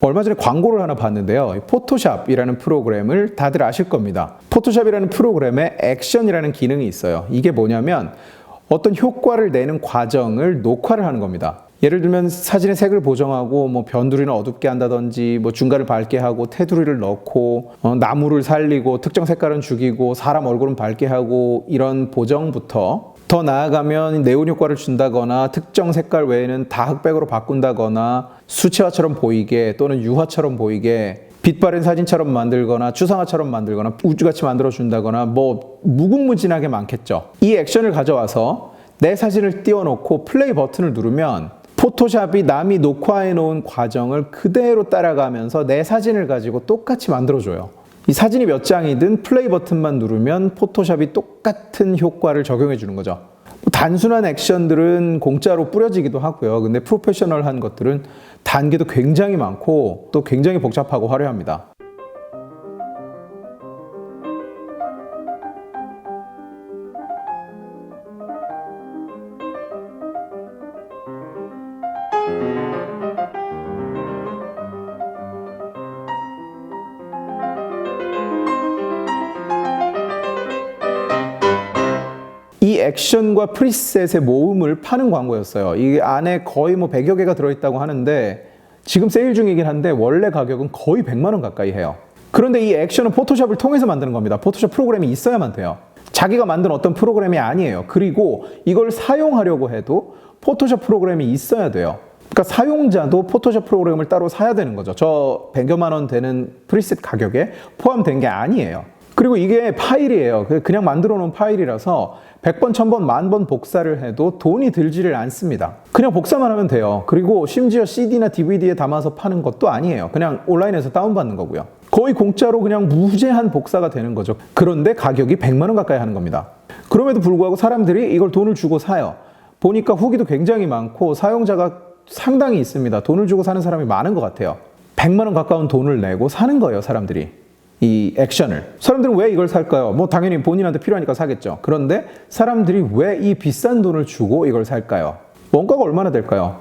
얼마 전에 광고를 하나 봤는데요. 이 포토샵이라는 프로그램을 다들 아실 겁니다. 포토샵이라는 프로그램에 액션이라는 기능이 있어요. 이게 뭐냐면 어떤 효과를 내는 과정을 녹화를 하는 겁니다. 예를 들면 사진의 색을 보정하고 뭐 변두리는 어둡게 한다든지 뭐 중간을 밝게 하고 테두리를 넣고 어, 나무를 살리고 특정 색깔은 죽이고 사람 얼굴은 밝게 하고 이런 보정부터 더 나아가면 네온 효과를 준다거나 특정 색깔 외에는 다 흑백으로 바꾼다거나 수채화처럼 보이게 또는 유화처럼 보이게 빛 바랜 사진처럼 만들거나 추상화처럼 만들거나 우주같이 만들어 준다거나 뭐 무궁무진하게 많겠죠. 이 액션을 가져와서 내 사진을 띄워놓고 플레이 버튼을 누르면 포토샵이 남이 녹화해 놓은 과정을 그대로 따라가면서 내 사진을 가지고 똑같이 만들어줘요. 이 사진이 몇 장이든 플레이 버튼만 누르면 포토샵이 똑같은 효과를 적용해 주는 거죠. 단순한 액션들은 공짜로 뿌려지기도 하고요. 근데 프로페셔널한 것들은 단계도 굉장히 많고 또 굉장히 복잡하고 화려합니다. 액션과 프리셋의 모음을 파는 광고였어요. 이 안에 거의 뭐 100여 개가 들어있다고 하는데 지금 세일 중이긴 한데 원래 가격은 거의 100만 원 가까이 해요. 그런데 이 액션은 포토샵을 통해서 만드는 겁니다. 포토샵 프로그램이 있어야만 돼요. 자기가 만든 어떤 프로그램이 아니에요. 그리고 이걸 사용하려고 해도 포토샵 프로그램이 있어야 돼요. 그러니까 사용자도 포토샵 프로그램을 따로 사야 되는 거죠. 저 100여만 원 되는 프리셋 가격에 포함된 게 아니에요. 그리고 이게 파일이에요. 그 그냥 만들어 놓은 파일이라서 100번, 1000번, 만번 복사를 해도 돈이 들지를 않습니다. 그냥 복사만 하면 돼요. 그리고 심지어 CD나 DVD에 담아서 파는 것도 아니에요. 그냥 온라인에서 다운받는 거고요. 거의 공짜로 그냥 무제한 복사가 되는 거죠. 그런데 가격이 100만 원 가까이 하는 겁니다. 그럼에도 불구하고 사람들이 이걸 돈을 주고 사요. 보니까 후기도 굉장히 많고 사용자가 상당히 있습니다. 돈을 주고 사는 사람이 많은 것 같아요. 100만 원 가까운 돈을 내고 사는 거예요, 사람들이. 이 액션을. 사람들은 왜 이걸 살까요? 뭐 당연히 본인한테 필요하니까 사겠죠. 그런데 사람들이 왜 이 비싼 돈을 주고 이걸 살까요? 원가가 얼마나 될까요?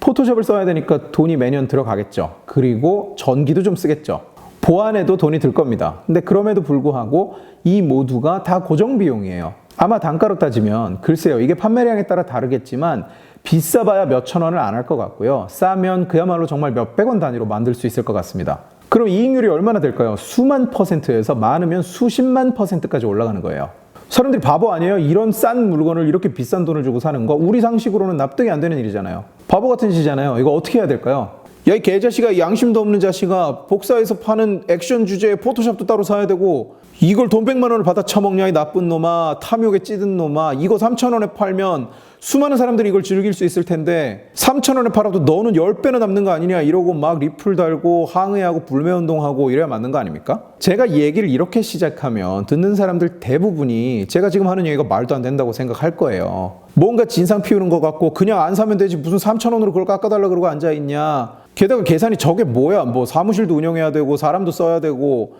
포토샵을 써야 되니까 돈이 매년 들어가겠죠. 그리고 전기도 좀 쓰겠죠. 보안에도 돈이 들 겁니다. 근데 그럼에도 불구하고 이 모두가 다 고정 비용이에요. 아마 단가로 따지면 글쎄요. 이게 판매량에 따라 다르겠지만 비싸봐야 몇천 원을 안 할 것 같고요. 싸면 그야말로 정말 몇백 원 단위로 만들 수 있을 것 같습니다. 그럼 이익률이 얼마나 될까요? 수만 퍼센트에서 많으면 수십만 퍼센트까지 올라가는 거예요. 사람들이 바보 아니에요? 이런 싼 물건을 이렇게 비싼 돈을 주고 사는 거 우리 상식으로는 납득이 안 되는 일이잖아요. 바보 같은 짓이잖아요. 이거 어떻게 해야 될까요? 야, 이 개자식아, 양심도 없는 자식아, 복사해서 파는 액션 주제에 포토샵도 따로 사야 되고, 이걸 돈 100만 원을 받아 처먹냐, 이 나쁜 놈아, 탐욕에 찌든 놈아, 이거 3천 원에 팔면 수많은 사람들이 이걸 즐길 수 있을 텐데, 3천 원에 팔아도 너는 10배나 남는 거 아니냐, 이러고 막 리플 달고, 항의하고, 불매운동하고, 이래야 맞는 거 아닙니까? 제가 이 얘기를 이렇게 시작하면, 듣는 사람들 대부분이 제가 지금 하는 얘기가 말도 안 된다고 생각할 거예요. 뭔가 진상 피우는 것 같고, 그냥 안 사면 되지, 무슨 3천 원으로 그걸 깎아달라 그러고 앉아있냐. 게다가 계산이 저게 뭐야? 뭐 사무실도 운영해야 되고 사람도 써야 되고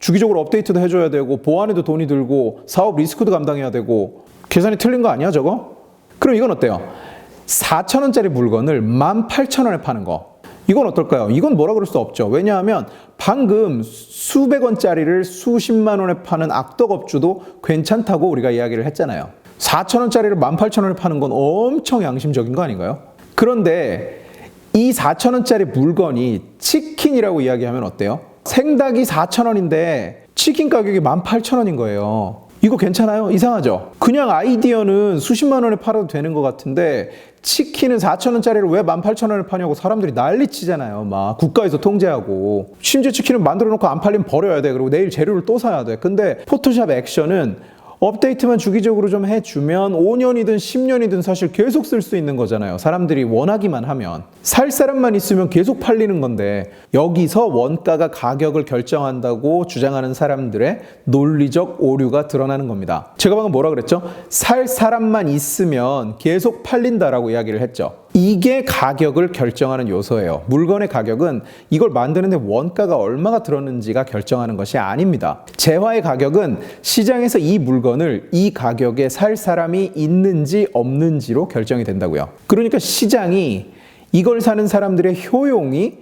주기적으로 업데이트도 해줘야 되고 보안에도 돈이 들고 사업 리스크도 감당해야 되고 계산이 틀린 거 아니야 저거? 그럼 이건 어때요? 4천 원짜리 물건을 18,000원에 파는 거. 이건 어떨까요? 이건 뭐라 그럴 수 없죠. 왜냐하면 방금 수백 원짜리를 수십만 원에 파는 악덕 업주도 괜찮다고 우리가 이야기를 했잖아요. 4천 원짜리를 18,000원에 파는 건 엄청 양심적인 거 아닌가요? 그런데 이 4,000원짜리 물건이 치킨이라고 이야기하면 어때요? 생닭이 4,000원인데 치킨 가격이 18,000원인 거예요. 이거 괜찮아요? 이상하죠? 그냥 아이디어는 수십만 원에 팔아도 되는 것 같은데 치킨은 4,000원짜리를 왜 18,000원에 파냐고 사람들이 난리 치잖아요. 막 국가에서 통제하고 심지어 치킨은 만들어 놓고 안 팔리면 버려야 돼. 그리고 내일 재료를 또 사야 돼. 근데 포토샵 액션은 업데이트만 주기적으로 좀 해주면 5년이든 10년이든 사실 계속 쓸 수 있는 거잖아요. 사람들이 원하기만 하면. 살 사람만 있으면 계속 팔리는 건데 여기서 원가가 가격을 결정한다고 주장하는 사람들의 논리적 오류가 드러나는 겁니다. 제가 방금 뭐라 그랬죠? 살 사람만 있으면 계속 팔린다라고 이야기를 했죠. 이게 가격을 결정하는 요소예요. 물건의 가격은 이걸 만드는데 원가가 얼마가 들었는지가 결정하는 것이 아닙니다. 재화의 가격은 시장에서 이 물건을 이 가격에 살 사람이 있는지 없는지로 결정이 된다고요. 그러니까 시장이 이걸 사는 사람들의 효용이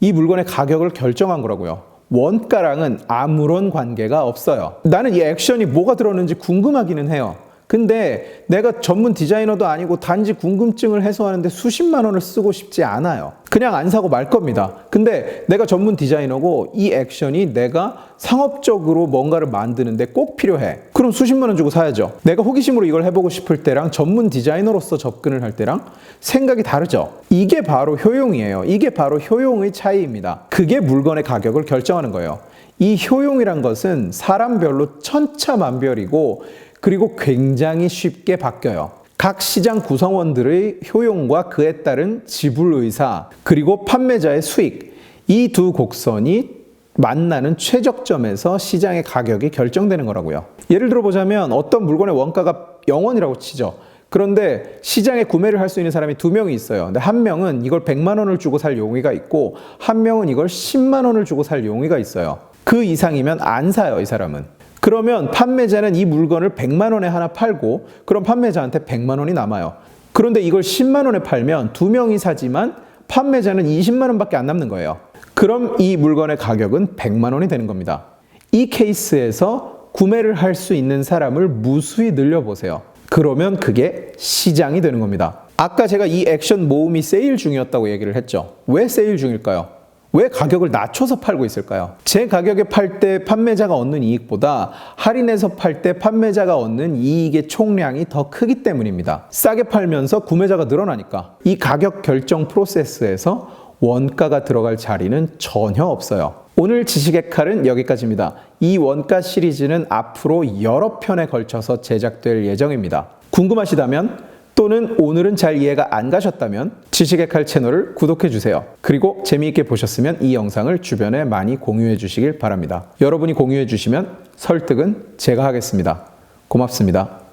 이 물건의 가격을 결정한 거라고요. 원가랑은 아무런 관계가 없어요. 나는 이 액션이 뭐가 들었는지 궁금하기는 해요. 근데 내가 전문 디자이너도 아니고 단지 궁금증을 해소하는데 수십만 원을 쓰고 싶지 않아요. 그냥 안 사고 말 겁니다. 근데 내가 전문 디자이너고 이 액션이 내가 상업적으로 뭔가를 만드는데 꼭 필요해. 그럼 수십만 원 주고 사야죠. 내가 호기심으로 이걸 해보고 싶을 때랑 전문 디자이너로서 접근을 할 때랑 생각이 다르죠. 이게 바로 효용이에요. 이게 바로 효용의 차이입니다. 그게 물건의 가격을 결정하는 거예요. 이 효용이란 것은 사람별로 천차만별이고 그리고 굉장히 쉽게 바뀌어요. 각 시장 구성원들의 효용과 그에 따른 지불 의사, 그리고 판매자의 수익, 이 두 곡선이 만나는 최적점에서 시장의 가격이 결정되는 거라고요. 예를 들어 보자면 어떤 물건의 원가가 0원이라고 치죠. 그런데 시장에 구매를 할 수 있는 사람이 두 명이 있어요. 근데 한 명은 이걸 100만 원을 주고 살 용의가 있고 한 명은 이걸 10만 원을 주고 살 용의가 있어요. 그 이상이면 안 사요, 이 사람은. 그러면 판매자는 이 물건을 100만 원에 하나 팔고 그럼 판매자한테 100만 원이 남아요. 그런데 이걸 10만 원에 팔면 두 명이 사지만 판매자는 20만 원밖에 안 남는 거예요. 그럼 이 물건의 가격은 100만 원이 되는 겁니다. 이 케이스에서 구매를 할 수 있는 사람을 무수히 늘려보세요. 그러면 그게 시장이 되는 겁니다. 아까 제가 이 액션 모음이 세일 중이었다고 얘기를 했죠. 왜 세일 중일까요? 왜 가격을 낮춰서 팔고 있을까요? 제 가격에 팔 때 판매자가 얻는 이익보다 할인해서 팔 때 판매자가 얻는 이익의 총량이 더 크기 때문입니다. 싸게 팔면서 구매자가 늘어나니까 이 가격 결정 프로세스에서 원가가 들어갈 자리는 전혀 없어요. 오늘 지식의 칼은 여기까지입니다. 이 원가 시리즈는 앞으로 여러 편에 걸쳐서 제작될 예정입니다. 궁금하시다면 또는 오늘은 잘 이해가 안 가셨다면 지식의 칼 채널을 구독해 주세요. 그리고 재미있게 보셨으면 이 영상을 주변에 많이 공유해 주시길 바랍니다. 여러분이 공유해 주시면 설득은 제가 하겠습니다. 고맙습니다.